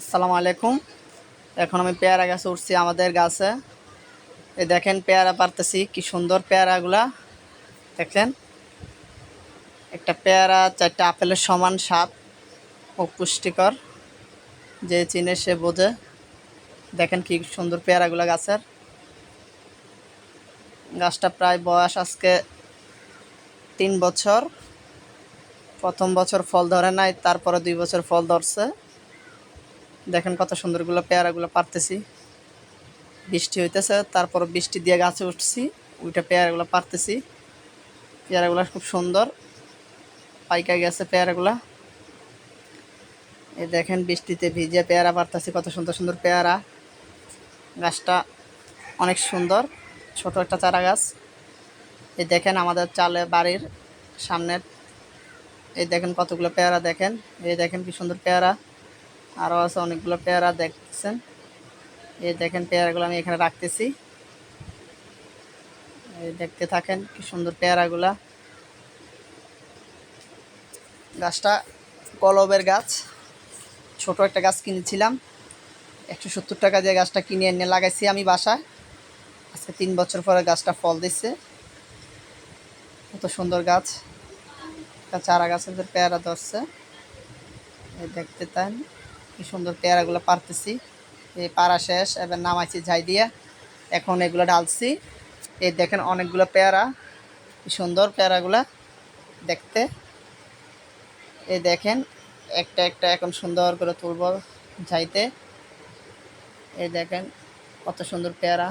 আসসালামু আলাইকুম। এখন আমি পেয়ারা গাছে উঠছি আমাদের গাছে। এই দেখেন পেয়ারা পারতেছি, কি সুন্দর পেয়ারাগুলা। দেখেন একটা পেয়ারা, চারটা আপেলের সমান স্বাদ ও পুষ্টিকর, যে চিনে সে বোঝে। দেখেন কি সুন্দর পেয়ারাগুলা গাছের। গাছটা প্রায় বয়স আজকে তিন বছর। প্রথম বছর ফল ধরে নাই, তারপরে দুই বছর ফল ধরছে। দেখেন কত সুন্দরগুলো পেয়ারাগুলো পারতেছি। বৃষ্টি হইতেছে, তারপর বৃষ্টি দিয়ে গাছে উঠছি ওইটা পেয়ারাগুলো পারতেছি। পেয়ারাগুলো খুব সুন্দর, পাইকা গেছে পেয়ারাগুলা। এই দেখেন বৃষ্টিতে ভিজে পেয়ারা পারতেছি, কত সুন্দর সুন্দর পেয়ারা। গাছটা অনেক সুন্দর, ছোট একটা চারা গাছ এই দেখেন আমাদের চালে বাড়ির সামনের এই দেখেন কতগুলো পেয়ারা দেখেন। এই দেখেন কি সুন্দর পেয়ারা। আরও আছে অনেকগুলো পেয়ারা দেখছেন। এই দেখেন পেয়ারাগুলো আমি এখানে রাখতেছি। এই দেখতে থাকেন কি সুন্দর পেয়ারাগুলা। গাছটা কলবের গাছ। ছোট একটা গাছ কিনেছিলাম। একশো সত্তর টাকা দিয়ে গাছটা কিনে এনে লাগাইছি আমি বাসায়। আজকে তিন বছর পরে গাছটা ফল দিচ্ছে কত সুন্দর গাছ। একটা চারা গাছের যে পেয়ারা ধরছে দেখতে তাই। কি সুন্দর পেয়ারাগুলো পারতেছি। এই পাড়া শেষ, এবার নামাইছি ঝাই দিয়ে। এখন এগুলো ঢালছি। এই দেখেন অনেকগুলো পেয়ারা, কি সুন্দর পেয়ারাগুলা দেখতে। এই দেখেন, একটা একটা এখন সুন্দর করে তুলব ঝাইতে। এই দেখেন, কত সুন্দর পেয়ারা।